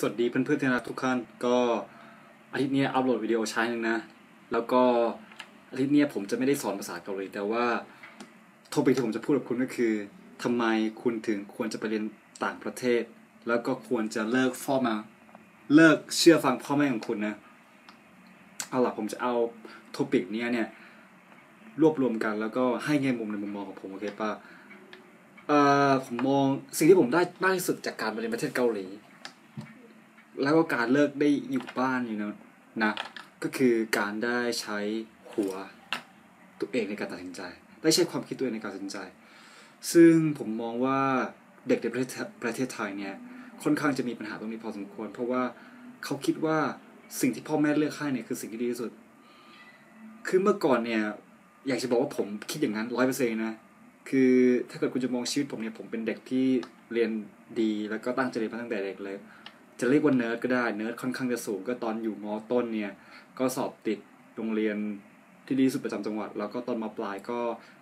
สวัสดีเพื่อนๆที่อนที่รักทุกท่านก็อาทิตย์นี้อัปโหลดวิดีโอใช้หนึ่งนะ แล้วก็อาทิตย์นี้ผมจะไม่ได้สอนภาษาเกาหลีแต่ว่าโทปิกที่ผมจะพูดกับคุณก็คือทำไมคุณถึงควรจะไปเรียนต่างประเทศ แล้วก็ควรจะเลิกพ่อมา เลิกเชื่อฟังพ่อแม่ของคุณนะเอาล่ะผมจะเอาโทปิกนี้เนี่ยรวบรวมกันแล้วก็ให้แง่มุมในมุมมองของผมโอเคป่ะเอ่อผมมองสิ่งที่ผมได้มากที่สุดจากการไปเรียนประเทศเกาหลี แล้วก็การเลิกได้อยู่บ้านอยู่นะนะก็คือการได้ใช้หัวตัวเองในการตัดสินใจ ได้ใช้ความคิดตัวเองในการตัดสินใจ ซึ่งผมมองว่าเด็กในประเทศประเทศไทยเนี่ยค่อนข้างจะมีปัญหาตรงนี้พอสมควร เพราะว่าเขาคิดว่าสิ่งที่พ่อแม่เลือกให้เนี่ยคือสิ่งที่ดีที่สุด คือเมื่อก่อนเนี่ย อยากจะบอกว่าผมคิดอย่างนั้นร้อยเปอร์เซ็นต์นะ คือถ้าเกิดคุณจะมองชีวิตผมเนี่ยผมเป็นเด็กที่เรียนดีแล้วก็ตั้งใจเรียนมาตั้งแต่เด็กเลย จะเรียกว่าเนิร์ดก็ได้เนิร์ดค่อนข้างจะสูงก็ตอนอยู่มต้นเนี่ย ก็สอบติดโรงเรียนที่ดีสุดประจำจังหวัด แล้วก็ตอนมาปลายก็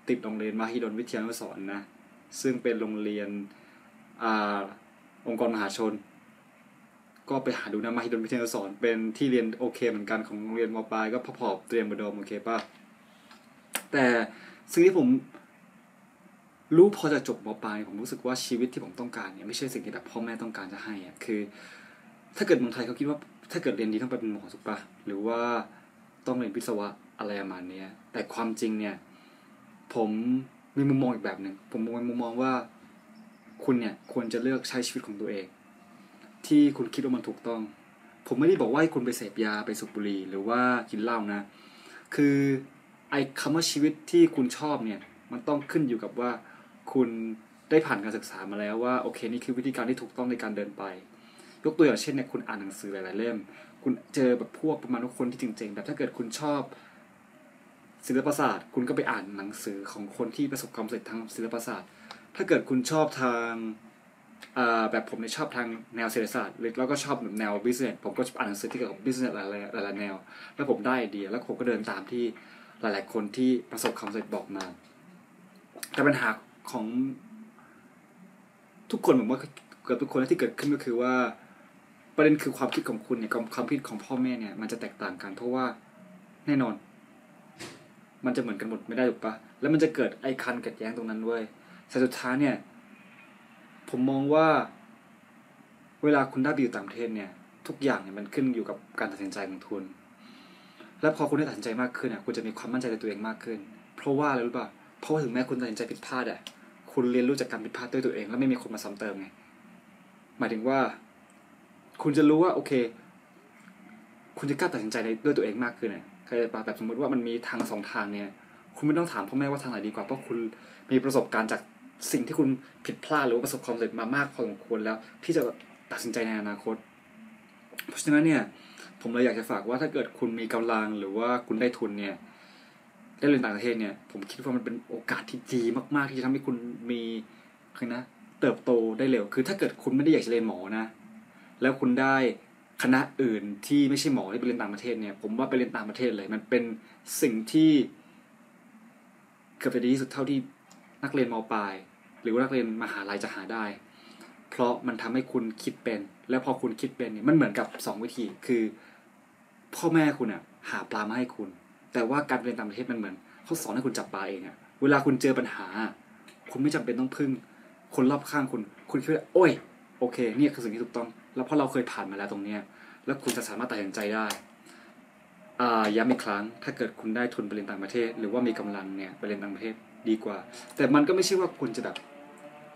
ติดโรงเรียนมหิดลวิทยานุสรณ์นะ ซึ่งเป็นโรงเรียนอ่าองค์กรมหาชน ก็ไปหาดูนะมหิดลวิทยานุสรณ์เป็นที่เรียนโอเคเหมือนกันของโรงเรียนมปลายก็พอๆเตรียมบดมโอเคป่ะแต่สิ่งที่ผมรู้พอจะจบมปลายผมรู้สึกว่าชีวิตที่ผมต้องการเนี่ยไม่ใช่สิ่งที่แบบพ่อแม่ต้องการจะให้อะคือ ถ้าเกิดเมืองไทยเขาคิดว่า ถ้าเกิดเรียนดีต้องไปเป็นหมอถูกปะหรือว่าต้องเรียนวิศวะอะไรประมาณเนี้ยแต่ความจริงเนี่ย ผมมีมุมมองอีกแบบหนึ่งผมมองมุมมองว่า คุณเนี่ยควรจะเลือกใช้ชีวิตของตัวเอง ที่คุณคิดว่ามันถูกต้อง ผมไม่ได้บอกว่าให้คุณไปเสพยาไปสูบบุหรี่หรือว่ากินเหล้านะ คือไอ้คำว่าชีวิตที่คุณชอบเนี่ย มันต้องขึ้นอยู่กับว่าคุณได้ผ่านการศึกษามาแล้วว่าโอเคนี่คือวิธีการที่ถูกต้องในการเดินไป ยกตัวอย่างเช่นเนี่ยคุณอ่านหนังสือหลายๆเล่ม คุณเจอแบบพวกประมาณว่าคนที่จริงๆแบบถ้าเกิดคุณชอบศิลปศาสตร์ คุณก็ไปอ่านหนังสือของคนที่ประสบความสำเร็จทางศิลปศาสตร์ ถ้าเกิดคุณชอบทางอ่าแบบผมเนี่ยชอบทางแนวเศรษฐศาสตร์แล้วก็ชอบแบบแนวบิสเนสผมก็อ่านหนังสือที่เกี่ยวกับบิสเนสหลายๆหลายๆแนว แล้วผมได้ไอเดียแล้วผมก็เดินตามที่หลาย ๆ คนที่ประสบความสำเร็จบอกมา แต่ปัญหาของทุกคนผมว่าเกือบทุกคนที่เกิดขึ้นก็คือว่า ประเด็นคือความคิดของคุณเนี่ยความคิดของพ่อแม่เนี่ย มันจะแตกต่างกัน เพราะว่าแน่นอน มันจะเหมือนกันหมดไม่ได้ถูกปะแล้วมันจะเกิดไอ้คันกัดแย้งตรงนั้นเว้ยแต่สุดท้ายเนี่ย ผมมองว่าเวลาคุณได้ไปอยู่ต่างประเทศเนี่ย ทุกอย่างเนี่ยมันขึ้นอยู่กับการตัดสินใจของคุณ และพอคุณได้ตัดสินใจมากขึ้นอะคุณจะมีความมั่นใจในตัวเองมากขึ้น เพราะว่าอะไรรู้ป่ะเพราะถึงแม้คุณตัดสินใจผิดพลาดอะคุณเรียนรู้จากการผิดพลาดด้วยตัวเอง แล้วไม่มีคนมาซ้ำเติมไงหมายถึงว่า คุณจะรู้ว่าโอเค คุณจะกล้าตัดสินใจด้วยตัวเองมากขึ้นเนี่ยเคยปะแบบสมมติว่ามันมีทางสองทางเนี่ย คุณไม่ต้องถามพ่อแม่ว่าทางไหนดีกว่าเพราะคุณมีประสบการณ์จากสิ่งที่คุณผิดพลาดหรือประสบความสำเร็จมามากพอสมควรแล้ว ที่จะตัดสินใจในอนาคต เพราะฉะนั้นเนี่ย ผมเลยอยากจะฝากว่าถ้าเกิดคุณมีกำลังหรือว่าคุณได้ทุนเนี่ยได้เรียนต่างประเทศเนี่ย ผมคิดว่ามันเป็นโอกาสที่ดีมาก ๆ ที่จะทำให้คุณมีคือนะ เติบโตได้เร็ว คือถ้าเกิดคุณไม่ได้อยากจะเรียนหมอนะ แล้วคุณได้คณะอื่นที่ไม่ใช่หมอที่ไปเรียนต่างประเทศเนี่ย ผมว่าไปเรียนต่างประเทศเลย มันเป็นสิ่งที่เกือบจะดีที่สุดเท่าที่นักเรียนมปลาย หรือว่านักเรียนมหาลัยจะหาได้ เพราะมันทำให้คุณคิดเป็น แล้วพอคุณคิดเป็นเนี่ยมันเหมือนกับสองวิธีคือ พ่อแม่คุณอะหาปลามาให้คุณ แต่ว่าการเรียนต่างประเทศมันเหมือนเขาสอนให้คุณจับปลาเองอะเวลาคุณเจอปัญหา คุณไม่จำเป็นต้องพึ่ง คนรอบข้างคุณ คุณคิดว่าโอ้ยโอเคเนี่ยคือสิ่งที่ถูกต้อง แล้วพราะเราเคยผ่านมาแล้วตรงเนี้ยแล้วคุณจะสามารถตัดสินใจได้อ่าย้ำอีกครั้ง ถ้าเกิดคุณได้ทุนไปเรียนต่างประเทศ หรือว่ามีกำลังเนี่ยไปเรียนต่างประเทศดีกว่า แต่มันก็ไม่ใช่ว่าคุณจะแบบ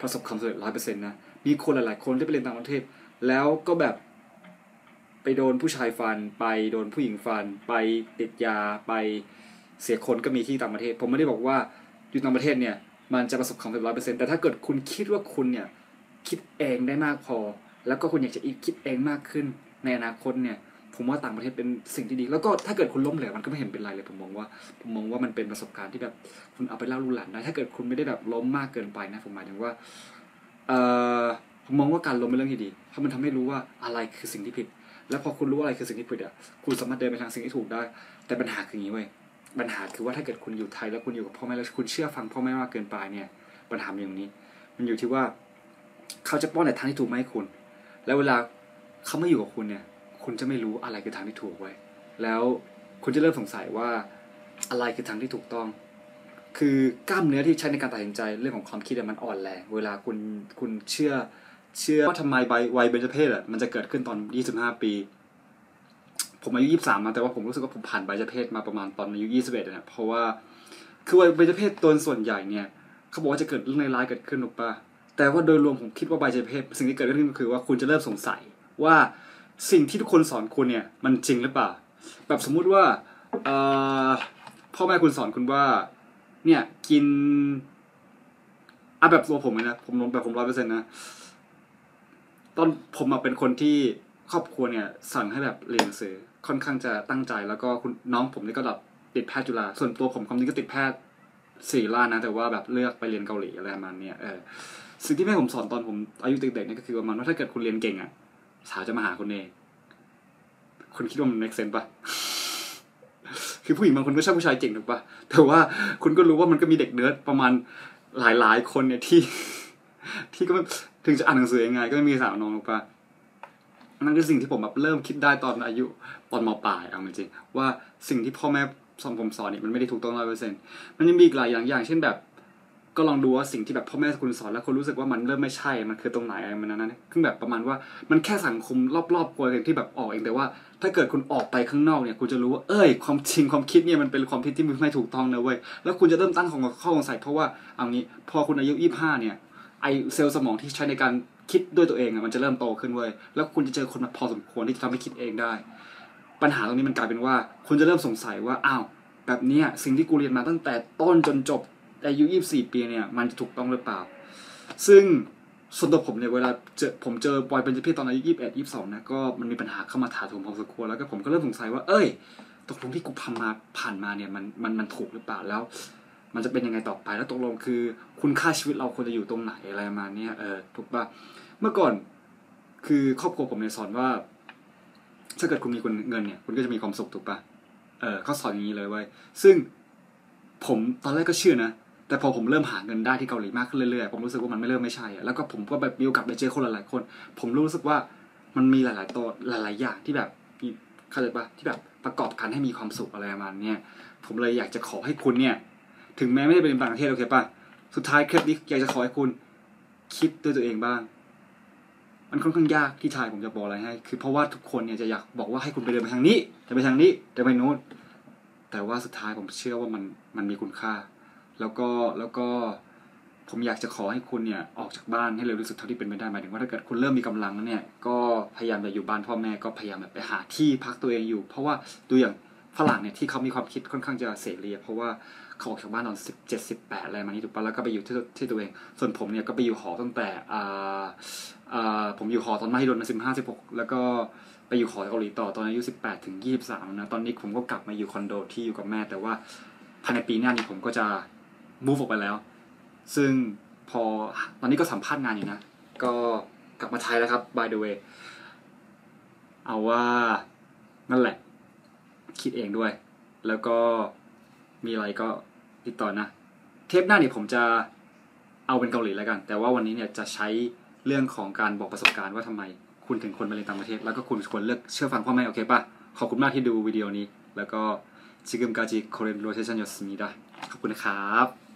ประสบความสำเร็จร้อยเปอร์เซ็นต์นะ มีคนหลายๆ คนที่ไปเรียนต่างประเทศ แล้วก็แบบไปโดนผู้ชายฟัน ไปโดนผู้หญิงฟัน ไปติดยา ไปเสียคนก็มีที่ต่างประเทศ ผมไม่ได้บอกว่าอยู่ต่างประเทศเนี่ยมันจะประสบความสำเร็จร้อยเปอร์เซ็นต์แต่ถ้าเกิดคุณคิดว่าคุณเนี่ยคิดเองได้มากพอ แล้วก็คุณอยากจะอีกคิดเองมากขึ้น ในอนาคตเนี่ย ผมว่าต่างประเทศเป็นสิ่งที่ดี แล้วก็ถ้าเกิดคุณล้มเหลวมันก็ไม่เห็นเป็นไรเลย ผมมองว่า ผมมองว่ามันเป็นประสบการณ์ที่แบบคุณเอาไปเล่าลูกหลานได้ ถ้าเกิดคุณไม่ได้แบบล้มมากเกินไปนะ ผมหมายถึงว่า เอ่อ ผมมองว่าการล้มเป็นเรื่องที่ดี เพราะมันทำให้รู้ว่าอะไรคือสิ่งที่ผิด แล้วพอคุณรู้อะไรคือสิ่งที่ผิดอะ คุณสามารถเดินไปทางสิ่งที่ถูกได้ แต่ปัญหาคืออย่างนี้เว้ย ปัญหาคือว่าถ้าเกิดคุณอยู่ไทยแล้วคุณอยู่กับพ่อแม่แล้วคุณเชื่อฟังพ่อแม่มากเกินไปเนี่ย ปัญหาอย่างนี้ มันอยู่ที่ว่า เขาจะป้อนแต่ทางที่ถูกมาให้คุณ แล้วเวลาเขาไม่อยู่กับคุณเนี่ย คุณจะไม่รู้อะไรคือทางที่ถูกไว้ แล้วคุณจะเริ่มสงสัยว่าอะไรคือทางที่ถูกต้อง คือกล้ามเนื้อที่ใช้ในการตัดสินใจเรื่องของความคิดมันอ่อนแรงเวลาคุณคุณเชื่อเชื่อว่าทำไมใบวัยเบญจเพศอะมันจะเกิดขึ้นตอน 25 ปี ผมอายุ 23นะแต่ว่าผมรู้สึกว่าผมผ่านใบเบญจเพศมาประมาณตอนอายุ 21เนี่ยเพราะว่าคือวัยเบญจเพศตัวส่วนใหญ่เนี่ยเขาบอกว่าจะเกิดเรื่องร้ายๆเกิดขึ้นหรือปะ แต่ว่าโดยรวมผมคิดว่าใบเจเพศสิ่งที่เกิดขึ้นก็คือว่าคุณจะเริ่มสงสัยว่าสิ่งที่ทุกคนสอนคุณเนี่ยมันจริงหรือเปล่า แบบสมมุติว่าพ่อแม่คุณสอนคุณว่า เนี่ยกินอะแบบตัวผมเลยนะผมแบบผมร้อยเปอร์เซ็นต์นะตอนผมมาเป็นคนที่ครอบครัวเนี่ย สั่งให้แบบเรียนหนังสือค่อนข้างจะตั้งใจ แล้วก็คุณน้องผมนี่ก็แบบติดแพทย์จุฬาส่วนตัวผมความจริงก็ติดแพทย์สี่ล้านนะ แต่ว่าแบบเลือกไปเรียนเกาหลีอะไรประมาณเนี้ยเออ สิ่งที่แม่ผมสอนตอนผมอายุเด็กๆเนี่ยก็คือประมาณว่าถ้าเกิดคุณเรียนเก่งอะ สาวจะมาหาคุณเองคุณคิดว่ามัน make sense ปะคือผู้หญิงบางคนก็ชอบผู้ชายเก่งถูกปะแต่ว่าคุณก็รู้ว่ามันก็มีเด็กเนิร์ดประมาณหลายๆคนเนี่ยที่ ที่ก็ถึงจะอ่านหนังสือยังไง ก็ไม่มีสาวน้องถูกปะนั่นคือสิ่งที่ผมแบบเริ่มคิดได้ตอนอายุตอนมปลายเอาจริงว่าสิ่งที่พ่อแม่สอนผมสอนเนี่ยมันไม่ได้ถูกต้องร้อยเปอร์เซ็นต์มันยังมีอีกหลายอย่างอย่างเช่นแบบ ก็ลองดูว่าสิ่งที่แบบพ่อแม่คุณสอนแล้วคุณรู้สึกว่ามันเริ่มไม่ใช่มันคือตรงไหนอะไรมันนั้นคือแบบประมาณว่ามันแค่สังคมรอบๆตัวเองที่แบบออกเองแต่ว่า ถ้าเกิดคุณออกไปข้างนอกเนี่ยคุณจะรู้ว่าเอ้ย ความจริงความคิดเนี่ยมันเป็นความคิดที่ไม่ถูกต้องนะเว้ยแล้วคุณจะเริ่มตั้งของข้อสงสัยเพราะว่าเอางี้พอคุณอายุยี่ห้าเนี่ยไอเซลล์สมองที่ใช้ในการคิดด้วยตัวเองอะมันจะเริ่มโตขึ้นเว้ยแล้วคุณจะเจอคนมาพอสมควรที่จะทำให้คิดเองได้ ปัญหาตรงนี้มันกลายเป็นว่า คุณจะเริ่มสงสัยว่าอ้าวแบบเนี้ยสิ่งที่กูเรียนมาตั้งแต่ต้นจนจบ อายุยี่สี่ปีเนี่ยมันจะถูกต้องหรือเปล่า ซึ่งส่วนตัวผมเนี่ยเวลาเจอผมเจอบอยเป็นเพศตอนอายุยี่สิบเอ็ดยี่สิบสองนะก็มันมีปัญหาเข้ามาถาโถมพอสมควรแล้วก็ผมก็เริ่มสงสัยว่า เอ้ยตกลงที่กูทำมาผ่านมาเนี่ยมันมันมันถูกหรือเปล่าแล้ว มันจะเป็นยังไงต่อไปแล้วตกลงคือ คุณค่าชีวิตเราควรจะอยู่ตรงไหนอะไรประมาณเนี้ยเออถูกปะเมื่อก่อนคือครอบครัวผมเนี่ยสอนว่า ถ้าเกิดคุณมีคนเงินเนี่ยคุณก็จะมีความสุขถูกปะเออเขาสอนอย่างนี้เลยเว้ซึ่งผมตอนแรกก็เชื่อนะ แต่พอผมเริ่มหาเงินได้ที่เกาหลีมากขึ้นเรื่อยๆ ผมรู้สึกว่ามันไม่เริ่มไม่ใช่ แล้วก็ผมก็แบบมีโอกาสไปเจอคนหลายๆคน ผมรู้สึกว่ามันมีหลายๆตัวหลาย ๆ อย่างที่แบบมีเข้าใจปะที่แบบประกอบกันให้มีความสุขอะไรประมาณนี้ผมเลยอยากจะขอให้คุณเนี่ย ถึงแม้ไม่ได้เป็นต่างประเทศโอเคปะสุดท้ายเคลิปนี้อยากจะขอให้คุณคิดด้วยตัวเองบ้าง มันค่อนข้างยากที่ชายผมจะบอกอะไรให้ คือเพราะว่าทุกคนเนี่ยจะอยากบอกว่าให้คุณไปเดินไปทางนี้จะไปทางนี้จะไปโน้นแต่ว่าสุดท้ายผมเชื่อว่ามันมันมีคุณค่า แล้วก็แล้วก็ผมอยากจะขอให้คุณเนี่ยออกจากบ้านให้เร็วที่สุดเท่าที่เป็นไปได้หมายถึงว่าถ้าเกิดคุณเริ่มมีกำลังแล้วเนี่ยก็พยายามจะอยู่บ้านพ่อแม่ก็พยายามแบบไปหาที่พักตัวเองอยู่ เพราะว่าดูอย่างฝรั่งเนี่ยที่เขามีความคิดค่อนข้างจะเสรีเพราะว่าเขาออกจากบ้านตอนสิบเจ็ดสิบแปดอะไรมานี้ถูกปะแล้วก็ไปอยู่ที่ที่ตัวเอง ส่วนผมเนี่ยก็ไปอยู่หอตั้งแต่อ่าอ่าผมอยู่หอตอนมหิดลสิบห้าสิบหกแล้วก็ไปอยู่หอเกาหลีต่อตอนอายุสิบแปดถึงยี่สิบสามนะตอนนี้ผมก็กลับมาอยู่คอนโดที่อยู่กับแม่แต่ว่าภายในปีหน้านี้ผมก็จะ move ออกไปแล้ว ซึ่งพอตอนนี้ก็สัมภาษณ์งานอยู่นะ ก็กลับมาไทยแล้วครับ by the way เอาว่านั่นแหละ คิดเองด้วย แล้วก็มีอะไรก็ติดต่อนะ เทปหน้าเนี่ยผมจะเอาเป็นเกาหลีแล้วกัน แต่ว่าวันนี้เนี่ยจะใช้เรื่องของการบอกประสบการณ์ว่าทำไม คุณถึงควรไปเรียนต่างประเทศ แล้วก็คุณควรเลือกเชื่อฟังพ่อแม่โอเคปะขอบคุณมากที่ดูวิดีโอนี้ แล้วก็지금까지코리안로테이션이었습니다ขอบคุณนะครับ